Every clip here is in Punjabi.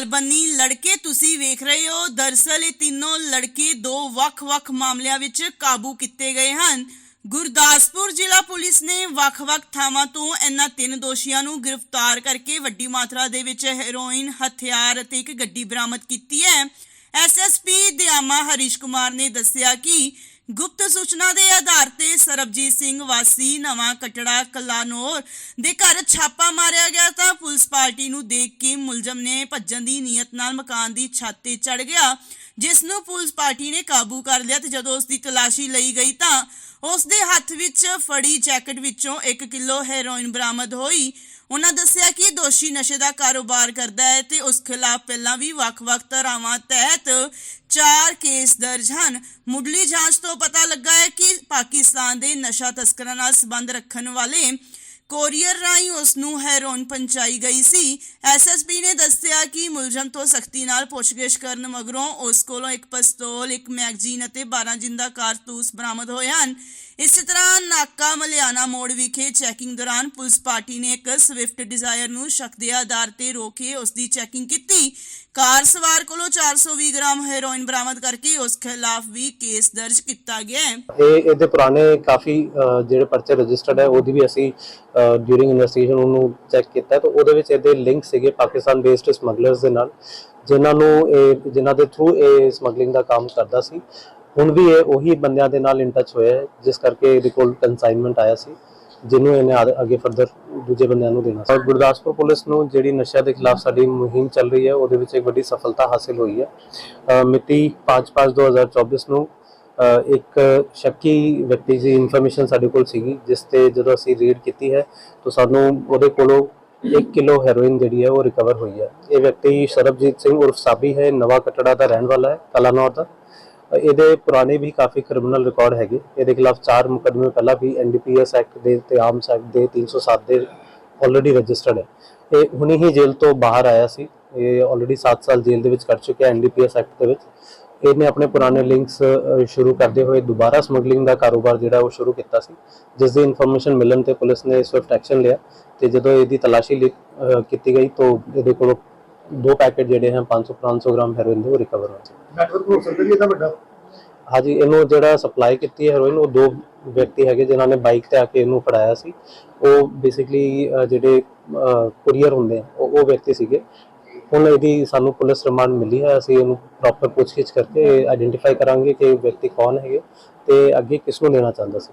ਲੜਕੇ ਤੁਸੀਂ ਵੇਖ ਰਹੇ ਹੋ। ਦਰਸਲ ਇਹ ਤਿੰਨੋਂ ਲੜਕੇ ਦੋ ਵੱਖ-ਵੱਖ ਮਾਮਲਿਆਂ ਵਿੱਚ ਕਾਬੂ ਕੀਤੇ ਗਏ ਹਨ। ਗੁਰਦਾਸਪੁਰ ਜ਼ਿਲ੍ਹਾ ਪੁਲਿਸ ਨੇ ਵੱਖ-ਵੱਖ ਥਾਵਾਂ ਤੋਂ ਇਹਨਾਂ ਤਿੰਨ ਦੋਸ਼ੀਆਂ ਨੂੰ ਗ੍ਰਿਫਤਾਰ ਕਰਕੇ ਵੱਡੀ ਮਾਤਰਾ ਦੇ ਵਿੱਚ ਹੈਰੋਇਨ, ਹਥਿਆਰ ਅਤੇ ਇੱਕ ਗੱਡੀ ਬਰਾਮਦ ਕੀਤੀ ਹੈ। ਐਸਐਸਪੀ ਦਿਆਮਾ ਹਰੀਸ਼ ਕੁਮਾਰ ਨੇ ਦੱਸਿਆ ਕਿ ਗੁਪਤ ਸੂਚਨਾ ਦੇ ਆਧਾਰ ਤੇ ਸਰਬਜੀਤ ਸਿੰਘ ਵਾਸੀ ਨਵਾਂ ਕਟੜਾ ਕਲਾਨੌਰ ਦੇ ਘਰ ਛਾਪਾ ਮਾਰਿਆ ਗਿਆ ਤਾਂ ਪੁਲਿਸ ਪਾਰਟੀ ਨੂੰ ਦੇਖ ਕੇ ਮੁਲਜ਼ਮ ਨੇ ਭੱਜਣ ਦੀ ਨੀਅਤ ਨਾਲ ਮਕਾਨ ਦੀ ਛੱਤ ਤੇ ਚੜ ਗਿਆ, ਜਿਸ ਨੂੰ ਪੁਲਿਸ ਪਾਰਟੀ ਨੇ ਕਾਬੂ ਕਰ ਲਿਆ ਤੇ ਜਦੋਂ ਉਸ ਦੀ ਤਲਾਸ਼ੀ ਲਈ ਗਈ ਤਾਂ ਉਸ ਦੇ ਹੱਥ ਵਿੱਚ ਫੜੀ ਜੈਕਟ ਵਿੱਚੋਂ 1 ਕਿਲੋ ਹੈਰੋਇਨ ਬਰਾਮਦ ਹੋਈ। ਉਹਨਾਂ ਦੱਸਿਆ ਕਿ ਦੋਸ਼ੀ ਨਸ਼ੇ ਦਾ ਕਾਰੋਬਾਰ ਕਰਦਾ ਹੈ ਤੇ ਉਸ ਖਿਲਾਫ ਪਹਿਲਾਂ ਵੀ ਵੱਖ-ਵੱਖ ਧਾਰਾਵਾਂ ਤਹਿਤ ਚਾਰ ਕੇਸ ਦਰਜ ਹਨ। ਮੁੱਢਲੀ ਜਾਂਚ ਤੋਂ ਪਤਾ ਲੱਗਾ ਹੈ ਕਿ ਪਾਕਿਸਤਾਨ ਦੇ ਨਸ਼ਾ ਤਸਕਰਾਂ ਨਾਲ ਸੰਬੰਧ ਰੱਖਣ ਵਾਲੇ ਕੋਰੀਅਰ ਰਾਹੀਂ ਉਸ ਨੂੰ ਹੈਰੋਨ ਪਹੁੰਚਾਈ ਗਈ ਸੀ। ਐਸਐਸਪੀ ਨੇ ਦੱਸਿਆ ਕਿ ਮੁਲਜ਼ਮ ਤੋਂ ਸਖਤੀ ਨਾਲ ਪੁੱਛਗਿੱਛ ਕਰਨ ਮਗਰੋਂ ਉਸ ਕੋਲੋਂ ਇੱਕ ਪਿਸਤੌਲ ਇੱਕ ਮੈਗਜ਼ੀਨ ਅਤੇ 12 ਜਿੰਦਾ ਕਾਰਤੂਸ ਬਰਾਮਦ ਹੋਏ ਹਨ। ਇਸੇ ਤਰ੍ਹਾਂ ਨਾਕਾ ਮਲਿਆਣਾ ਮੋੜ ਵਿਖੇ ਚੈਕਿੰਗ ਦੌਰਾਨ ਪੁਲਿਸ ਪਾਰਟੀ ਨੇ ਇੱਕ ਸਵਿਫਟ ਡਿਜ਼ਾਇਰ ਨੂੰ ਸ਼ੱਕ ਦੇ ਆਧਾਰ ਤੇ ਰੋਕੇ ਉਸ ਦੀ ਚੈਕਿੰਗ ਕੀਤੀ। ਕਾਰ ਸਵਾਰ ਕੋਲੋਂ 420 ਗ੍ਰਾਮ ਹੈਰੋਇਨ ਬਰਾਮਦ ਕਰਕੇ ਉਸ ਖਿਲਾਫ ਵੀ ਕੇਸ ਦਰਜ ਕੀਤਾ ਗਿਆ ਹੈ। ਇਹ ਇਹਦੇ ਪੁਰਾਣੇ ਕਾਫੀ ਅਹ, ਜਿਹੜੇ ਪਰਚੇ ਰਜਿਸਟਰਡ ਹੈ ਉਹਦੀ ਵੀ ਅਸੀਂ ਡਿਊਰਿੰਗ ਇਨਵੈਸਟੀਗੇਸ਼ਨ ਉਹਨੂੰ ਚੈੱਕ ਕੀਤਾ ਤਾਂ ਉਹਦੇ ਵਿੱਚ ਇਹਦੇ ਲਿੰਕ ਸੀਗੇ ਪਾਕਿਸਤਾਨ ਬੇਸਡ ਸਮਗਲਰਸ ਦੇ ਨਾਲ, ਜਿਨ੍ਹਾਂ ਨੂੰ ਇਹ, ਜਿਨ੍ਹਾਂ ਦੇ ਥਰੂ ਇਹ ਸਮਗਲਿੰਗ ਦਾ ਕੰਮ ਕਰਦਾ ਸੀ। ਹੁਣ ਵੀ ਇਹ ਉਹੀ ਬੰਦਿਆਂ ਦੇ ਨਾਲ ਇਨ ਟੱਚ ਹੋਇਆ ਜਿਸ ਕਰਕੇ ਇਹਦੇ ਕੋਲ ਕਨਸਾਈਨਮੈਂਟ ਆਇਆ ਸੀ, ਜਿਹਨੂੰ ਇਹਨੇ ਆ- ਅੱਗੇ ਫਰਦਰ ਦੂਜੇ ਬੰਦਿਆਂ ਨੂੰ ਦੇਣਾ ਸੀ। ਗੁਰਦਾਸਪੁਰ ਪੁਲਿਸ ਨੂੰ ਜਿਹੜੀ ਨਸ਼ਾ ਦੇ ਖਿਲਾਫ ਸਾਡੀ ਮੁਹਿੰਮ ਚੱਲ ਰਹੀ ਹੈ, ਉਹਦੇ ਵਿੱਚ ਇੱਕ ਵੱਡੀ ਸਫਲਤਾ ਹਾਸਿਲ ਹੋਈ ਹੈ। ਅਹ ਮਿਤੀ 5/5/2024 ਨੂੰ ਇੱਕ ਸ਼ੱਕੀ ਵਿਅਕਤੀ ਦੀ ਇਨਫੋਰਮੇਸ਼ਨ ਸਾਡੇ ਕੋਲ ਸੀਗੀ, ਜਿਸ ਤੇ ਜਦੋਂ ਅਸੀਂ ਰੀਡ ਕੀਤੀ ਹੈ, ਤਾਂ ਸਾਨੂੰ ਉਹਦੇ ਕੋਲੋਂ 1 ਕਿਲੋ ਹੈਰੋਇਨ ਜਿਹੜੀ ਹੈ ਉਹ ਰਿਕਵਰ ਹੋਈ ਹੈ। ਇਹ ਵਿਅਕਤੀ ਸਰਬਜੀਤ ਸਿੰਘ ਉਰਫ ਸਾਬੀ ਹੈ, ਨਵਾਂ ਕਟੜਾ ਦਾ ਰਹਿਣ ਵਾਲਾ ਹੈ ਕਲਾਨੌਰ ਦਾ। ਇਹਦੇ ਪੁਰਾਣੇ ਵੀ ਕਾਫੀ ਕ੍ਰਿਮੀਨਲ ਰਿਕਾਰਡ ਹੈਗੇ। ਇਹਦੇ ਖਿਲਾਫ ਚਾਰ ਮੁਕੱਦਮੇ ਪਹਿਲਾਂ ਵੀ ਐਨਡੀਪੀਐਸ ਐਕਟ ਦੇ ਤੇ ਆਰਮਸ ਐਕਟ ਦੇ 307 ਦੇ ਆਲਰੇਡੀ ਰਜਿਸਟਰਡ ਹੈ। ਇਹ ਹੁਣੀ ਹੀ ਜੇਲ੍ਹ ਤੋਂ ਬਾਹਰ ਆਇਆ ਸੀ। ਇਹ ਆਲਰੇਡੀ 7 ਸਾਲ ਜੇਲ੍ਹ ਦੇ ਵਿੱਚ ਕੱਟ ਚੁੱਕਿਆ ਐਨਡੀਪੀਐਸ ਐਕਟ ਦੇ ਵਿੱਚ। ਇਹਨੇ ਆਪਣੇ ਪੁਰਾਣੇ ਲਿੰਕਸ ਸ਼ੁਰੂ ਕਰਦੇ ਹੋਏ ਦੁਬਾਰਾ ਸਮਗਲਿੰਗ ਦਾ ਕਾਰੋਬਾਰ ਜਿਹੜਾ ਉਹ ਸ਼ੁਰੂ ਕੀਤਾ ਸੀ ਜਿਸ ਦੀ ਇਨਫੋਰਮੇਸ਼ਨ ਮਿਲਣ ਤੇ ਪੁਲਿਸ ਨੇ ਸਵਿਫਟ ਐਕਸ਼ਨ ਲਿਆ ਤੇ ਜਦੋਂ ਇਹਦੀ ਤਲਾਸ਼ੀ ਕੀਤੀ ਗਈ ਤਾਂ ਇਹਦੇ ਕੋਲੋਂ ਦੋ ਪੈਕੇਟ ਜਿਹੜੇ ਹਨ 500 500 ਗ੍ਰਾਮ ਹੈਰੋਇਨ ਦੇ ਰਿਕਵਰ ਹੋਏ ਨੈਟਵਰਕ ਹੋ ਸਕਦਾ ਜੀ ਇਹਦਾ ਵੱਡਾ? ਹਾਂਜੀ ਇਹਨੂੰ ਜਿਹੜਾ ਸਪਲਾਈ ਕੀਤੀ ਹੈ ਹੈਰੋਇਨ ਉਹ ਦੋ ਵਿਅਕਤੀ ਹੈਗੇ ਜਿਨ੍ਹਾਂ ਨੇ ਬਾਈਕ ਤੇ ਆ ਕੇ ਇਹਨੂੰ ਫੜਾਇਆ ਸੀ। ਉਹ ਬੇਸਿਕਲੀ ਜਿਹੜੇ ਕੁਰੀਅਰ ਹੁੰਦੇ ਆ ਉਹ ਉਹ ਵਿਅਕਤੀ ਸੀਗੇ। ਹੁਣ ਇਹਦੀ ਸਾਨੂੰ ਪੁਲਿਸ ਰਿਮਾਂਡ ਮਿਲੀ ਹੈ, ਅਸੀਂ ਇਹਨੂੰ ਪ੍ਰੋਪਰ ਪੁੱਛਗਿੱਛ ਕਰਕੇ ਆਈਡੈਂਟੀਫਾਈ ਕਰਾਂਗੇ ਕਿ ਇਹ ਵਿਅਕਤੀ ਕੌਣ ਹੈਗੇ ਤੇ ਅੱਗੇ ਕਿਸ ਨੂੰ ਲੈਣਾ ਚਾਹੁੰਦਾ ਸੀ।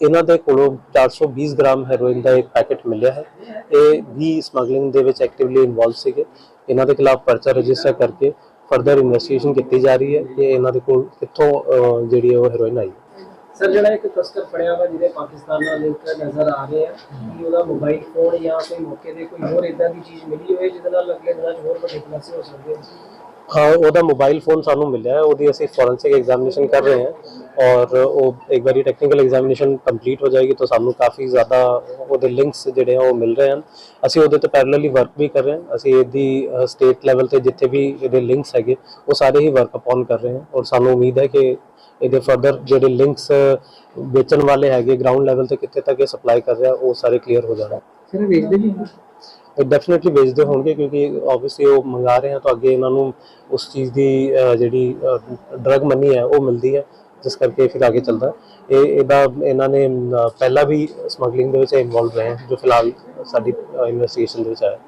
ਇਹਨਾਂ ਦੇ ਕੋਲੋਂ 420 ਗ੍ਰਾਮ ਹੈਰੋਇਨ ਦਾ ਇੱਕ ਪੈਕੇਟ ਮਿਲਿਆ ਹੈ। ਇਹ ਵੀ ਸਮਗਲਿੰਗ ਦੇ ਵਿੱਚ ਐਕਟਿਵਲੀ ਇਨਵੋਲਵ ਸੀਗੇ। ਇਹਨਾਂ ਦੇ ਖਿਲਾਫ ਪਰਚਾ ਰਜਿਸਟਰ ਕਰਕੇ ਫਰਦਰ ਇਨਵੈਸਟੀਗੇਸ਼ਨ ਕੀਤੀ ਜਾ ਰਹੀ ਹੈ ਕਿ ਇਹਨਾਂ ਦੇ ਕੋਲ ਕਿੱਥੋਂ ਜਿਹੜੀ ਹੈ ਉਹ ਹੈਰੋਇਨ ਆਈ ਸਰ, ਜਿਹੜਾ ਇੱਕ ਤਸਕਰ ਫੜਿਆ ਵਾ ਜਿਹਦੇ ਪਾਕਿਸਤਾਨ ਨਾਲ ਲਿੰਕ ਨਜ਼ਰ ਆ ਰਹੇ ਆ ਕਿ ਉਹਦਾ ਮੋਬਾਈਲ ਫੋਨ ਜਾਂ ਕੋਈ ਮੌਕੇ ਤੇ ਕੋਈ ਹੋਰ ਇਦਾਂ ਦੀ ਚੀਜ਼ ਮਿਲੀ ਹੋਵੇ ਜਿਹਦੇ ਨਾਲ ਅਗਲੇ ਦਿਨਾਂ 'ਚ ਹੋਰ ਵੱਡੇ ਖੁਲਾਸੇ ਹੋ ਸਕਦੇ ਆ ਹਾਂ, ਉਹਦਾ ਮੋਬਾਈਲ ਫੋਨ ਸਾਨੂੰ ਮਿਲਿਆ ਹੈ, ਉਹਦੀ ਅਸੀਂ ਫੋਰੈਂਸਿਕ ਐਗਜ਼ਾਮੀਨੇਸ਼ਨ ਕਰ ਰਹੇ ਹਾਂ ਔਰ ਉਹ ਇੱਕ ਵਾਰੀ ਟੈਕਨੀਕਲ ਐਗਜ਼ਾਮੀਨੇਸ਼ਨ ਕੰਪਲੀਟ ਹੋ ਜਾਏਗੀ ਤਾਂ ਸਾਨੂੰ ਕਾਫੀ ਜ਼ਿਆਦਾ ਉਹਦੇ ਲਿੰਕਸ ਜਿਹੜੇ ਆ ਉਹ ਮਿਲ ਰਹੇ ਹਨ। ਅਸੀਂ ਉਹਦੇ ਤੇ ਪੈਰਲਲੀ ਵਰਕ ਵੀ ਕਰ ਰਹੇ ਹਾਂ। ਅਸੀਂ ਇਹਦੀ ਸਟੇਟ ਲੈਵਲ ਤੇ ਜਿੱਥੇ ਵੀ ਇਹਦੇ ਲਿੰਕਸ ਹੈਗੇ, ਉਹ ਸਾਰੇ ਹੀ ਵਰਕ ਅਪਨ ਕਰ ਰਹੇ ਹਾਂ ਔਰ ਸਾਨੂੰ ਉਮੀਦ ਹੈ ਕਿ ਇਹਦੇ ਫਰਦਰ ਜਿਹੜੇ ਲਿੰਕਸ ਵੇਚਣ ਵਾਲੇ ਹੈਗੇ ਗਰਾਊਂਡ ਲੈਵਲ ਤੇ ਕਿੱਥੇ ਤੱਕ ਇਹ ਸਪਲਾਈ ਕਰ ਰਿਹਾ, ਉਹ ਸਾਰੇ ਕਲੀਅਰ ਹੋ ਜਾਣਾ ਸਰ ਵੇਚਦੇ ਜੀ ਡੈਫੀਨਿਟਲੀ ਵੇਚਦੇ ਹੋਣਗੇ ਕਿਉਂਕਿ ਆਬਵੀਅਸਲੀ ਉਹ ਮੰਗਾ ਰਹੇ ਹਨ ਤਾਂ ਅੱਗੇ ਇਹਨਾਂ ਨੂੰ ਉਸ ਚੀਜ਼ ਦੀ ਜਿਹੜੀ ਡਰਗ ਮਨੀ ਹੈ, ਉਹ ਮਿਲਦੀ ਹੈ। ਜਿਸ ਕਰਕੇ ਫਿਰ ਅੱਗੇ ਚੱਲਦਾ ਇਹ, ਇਹਦਾ ਇਹਨਾਂ ਨੇ ਪਹਿਲਾਂ ਵੀ ਸਮਗਲਿੰਗ ਦੇ ਵਿੱਚ ਇਨਵੋਲਵ ਰਹੇ ਜੋ ਫਿਲਹਾਲ ਸਾਡੀ ਇਨਵੈਸਟੀਗੇਸ਼ਨ ਦੇ ਵਿੱਚ ਆਇਆ।